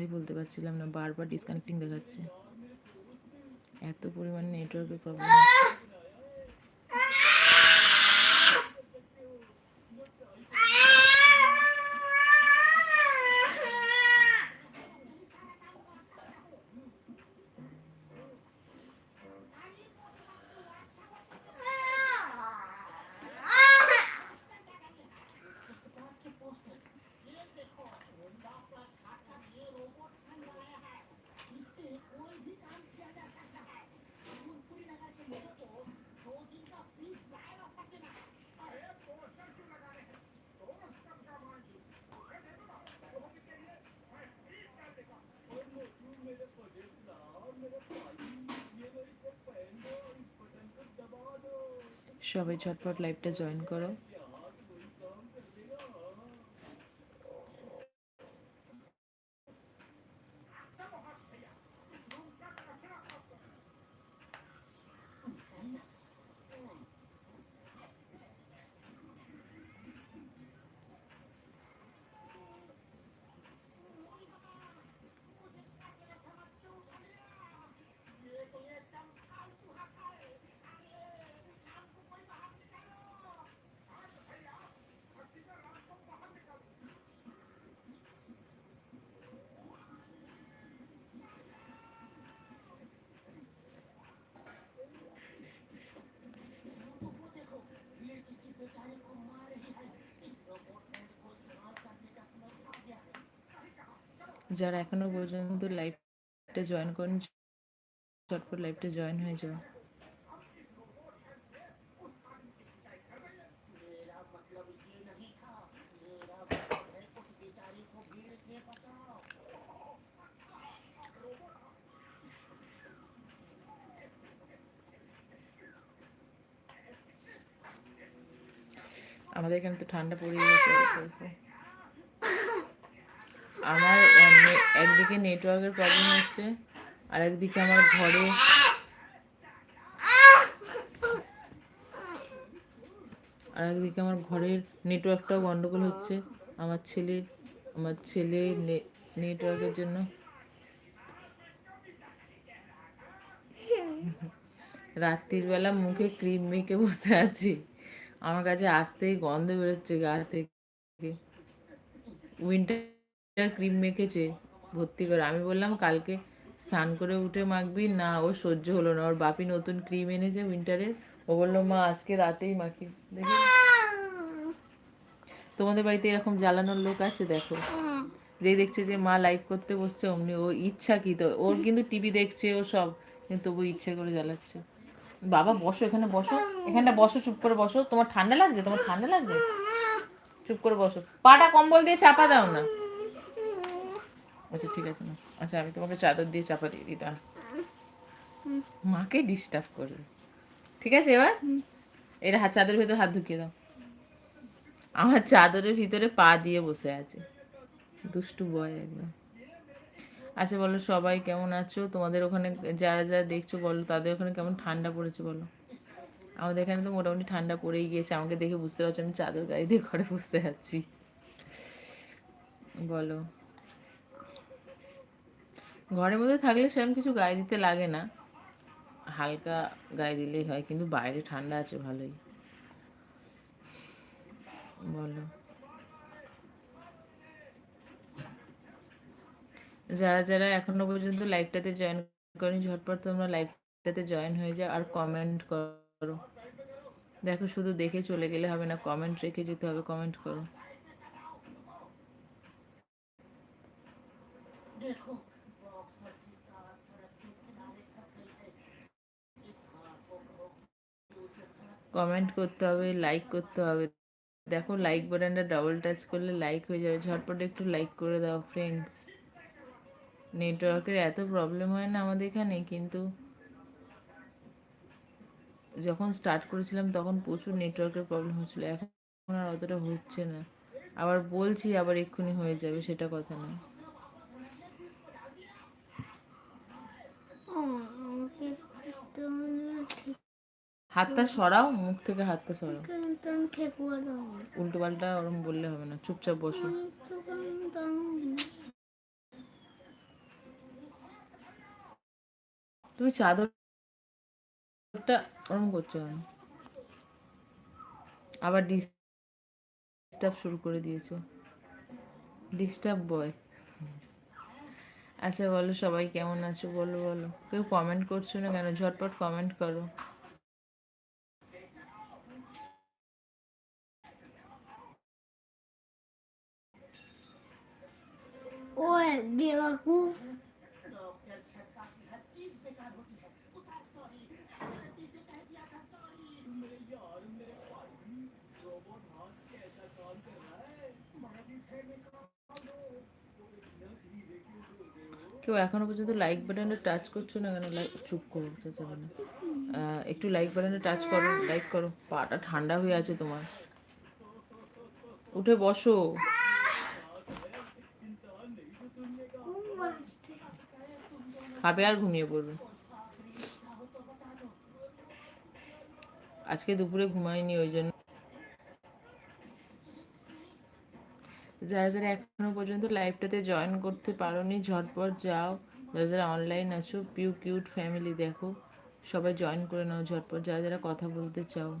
কথাই বলতে পারছিলাম না বারবার ডিসকানেক্টিং দেখাচ্ছে। এত পরিমাণ নেটওয়ার্কের প্রবলেম সবাই ঝটপট লাইভটা জয়েন করো। যারা এখনও পর্যন্ত লাইভটা জয়েন করেন চটপট লাইভটা জয়েন হয়ে যাও আমাদের এখানে তো ঠান্ডা পড়ে গেছে। আমার একদিকে নেটওয়ার্কের প্রবলেম হচ্ছে আর একদিকে আমার ঘরে আর একদিকে আমার ঘরের নেটওয়ার্কটাও গন্ডগোল হচ্ছে। আমার ছেলে আমার ছেলে নেটওয়ার্কের জন্য। রাত্রির বেলা মুখে ক্রিম মেখে বসে আছি। আমার কাছে আসতেই গন্ধ বেরোচ্ছে গা থেকে। উইন্টার ক্রিম মেখেছে, ভর্তি করে। আমি বললাম, কালকে স্নান করে উঠে মাখবি। না, ও সহ্য হলো না। ওর বাপি নতুন ক্রিম এনেছে উইন্টারের ও বলল, মা, আজকে রাতেই মাখি। দেখি। তোমাদের বাড়িতে এরকম জ্বালানোর লোক আছে? দেখো। যেই দেখছে যে মা লাইভ করতে বসছে, অমনি ও ইচ্ছা কি তো ওর কিন্তু টিভি দেখছে, ও সব। কিন্তু তবু ইচ্ছে করে জ্বালাচ্ছে। বাবা, বসো এখানে, বসো। এখানটা বসো, চুপ করে বসো। তোমার ঠান্ডা লাগছে? তোমার ঠান্ডা লাগছে? চুপ করে বসো। পাটা কম্বল দিয়ে চাপা দাও না। আচ্ছা ঠিক আছে না আচ্ছা আমি তোমাকে চাদর দিয়ে চাপা দিয়ে দিতাম। মাকে ডিস্টার্ব করবে ঠিক আছে, এবার? এটা হাত, চাদরের ভিতরে হাত ঢুকিয়ে দাও। আমার চাদরের ভিতরে পা দিয়ে বসে আছে। দুষ্টু বয় একদম। আচ্ছা বলো সবাই কেমন আছো? তোমাদের ওখানে যারা যারা দেখছ, বলো, তাদের ওখানে কেমন ঠান্ডা পড়েছে, বলো? আমাদের এখানে তো মোটামুটি ঠান্ডা পড়েই গিয়েছে। আমাকে দেখে বুঝতে পারছ, আমি চাদর গায়ে দিয়ে ঘরে বসতে যাচ্ছি বলো। ঘরের মধ্যে থাকলে সেরকম কিছু গায়ে দিতে লাগে না। হালকা গায়ে দিলেই হয়, কিন্তু বাইরে ঠান্ডা আছে ভালোই। বলো। যারা যারা এখনও পর্যন্ত লাইভটাতে জয়েন করেনি, ঝটপট তোমরা লাইভটাতে জয়েন হয়ে যাও আর কমেন্ট করো। দেখো, শুধু দেখে চলে গেলে হবে না কমেন্ট রেখে যেতে হবে কমেন্ট করো। কমেন্ট করতে হবে লাইক করতে হবে। দেখো লাইক বাটনটা ডাবল টাচ করলে লাইক হয়ে যাবে। ঝটপট একটু লাইক করে দাও ফ্রেন্ডস নেটওয়ার্কের এত প্রবলেম হয় না আমাদের এখানে, কিন্তু যখন স্টার্ট করেছিলাম তখন প্রচুর নেটওয়ার্কের প্রবলেম হচ্ছিল। এখন আর অতটা হচ্ছে না। আবার বলছি, আবার এক্ষুনি হয়ে যাবে, সেটা কথা না হাতটা সরাও, মুখ থেকে হাতটা সরাও। উল্টো পাল্টা ওরম বললে হবে না, চুপচাপ বসো। তুমি চাদরটা ওরম করছ আবার ডিস্টার্ব শুরু করে দিয়েছ। ডিস্টার্ব বয় আচ্ছা বলো সবাই কেমন আছো? বলো বলো। কেউ কমেন্ট করছ না কেন? ঝটপট কমেন্ট করো। বেওয়াকুফ কেউ এখনও পর্যন্ত লাইক বাটনে টাচ করছ না কেন? লাইক চুপ করো চেঁচাবে না একটু লাইক বাটনে টাচ করো লাইক করো। পাটা ঠান্ডা হয়ে আছে তোমার। উঠে বসো। খাবে আর ঘুমিয়ে পড়বে। আজকে দুপুরে ঘুমাইনি ওই জন্য। যারা যারা এখনও পর্যন্ত লাইভটাতে জয়েন করতে পারোনি, ঝটপট যাও। যারা যারা অনলাইন আছো পিউ কিউট ফ্যামিলি দেখো, সবাই জয়েন করে নাও ঝটপট। যারা যারা কথা বলতে চাও।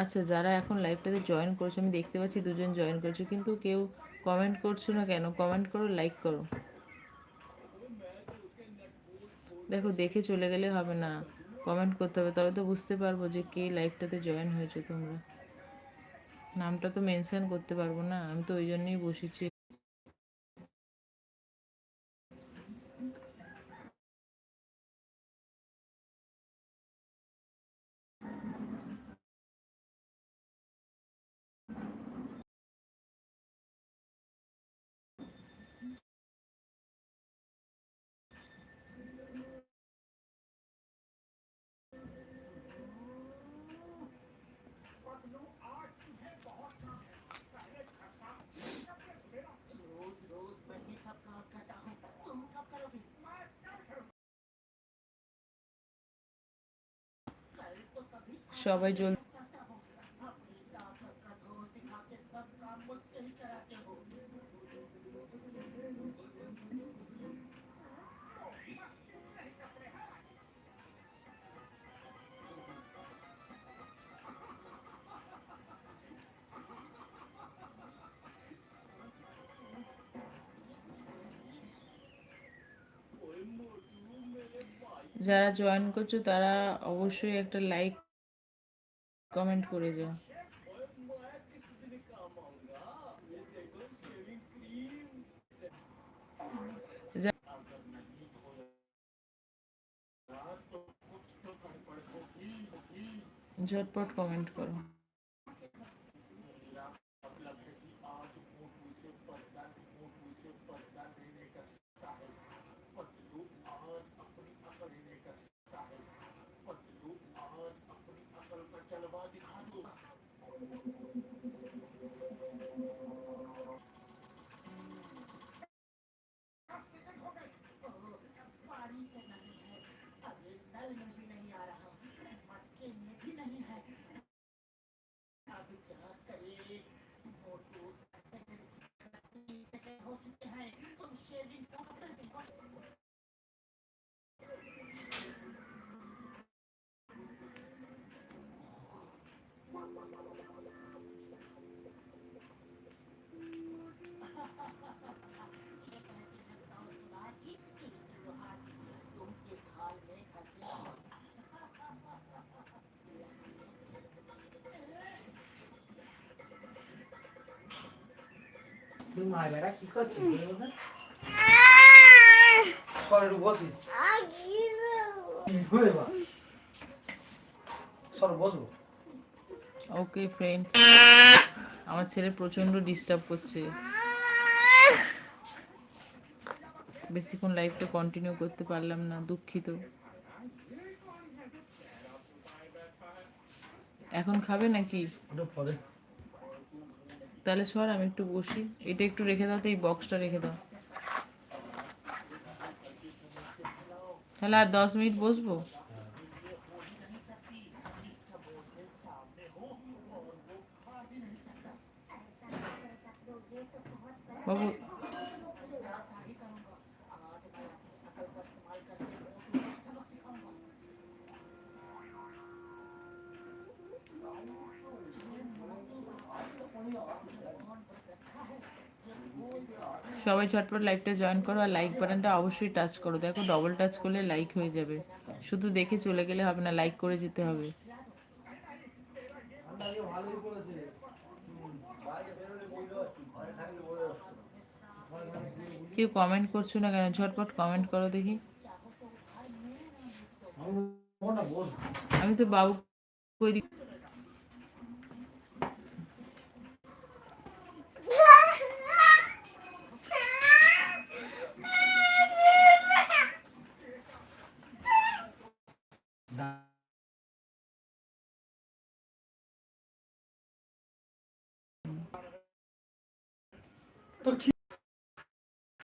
আচ্ছা যারা এখন লাইভটাতে জয়েন করছ, আমি দেখতে পাচ্ছি দুজন জয়েন করছ, কিন্তু কেউ কমেন্ট করছ না কেন? কমেন্ট করো লাইক করো। দেখো, দেখে চলে গেলে হবে না। কমেন্ট করতে হবে, তবে তো বুঝতে পারব যে কে লাইভটাতে জয়েন হয়েছে তোমরা। নামটা তো মেনশন করতে পারব না, আমি তো ওই জন্যই বসেছি। সবাই জলদি যারা জয়েন করছ তারা অবশ্যই একটা লাইক কমেন্ট করে যাও। ঝটপট কমেন্ট করো। ওকে ফ্রেন্ডস আমার ছেলে প্রচণ্ড ডিস্টার্ব করছে। বেশিক্ষণ লাইফটা কন্টিনিউ করতে পারলাম না দুঃখিত। এখন খাবে নাকি? ওটা পরে। তাহলে সর, আমি একটু বসি। এটা একটু রেখে দাও তো, এই বক্সটা রেখে দাও। তাহলে আর দশ মিনিট বসবো? বাবু সবাই ঝটপট লাইভটা জয়েন করো আর লাইক বাটনটা অবশ্যই টাচ করো। দেখো ডবল টাচ করলে লাইক হয়ে যাবে। শুধু দেখে চলে গেলে হবে না লাইক করে যেতে হবে। কেউ কমেন্ট করছ না কেন? ঝটপট কমেন্ট করো দেখি। আমি তো বাবু কই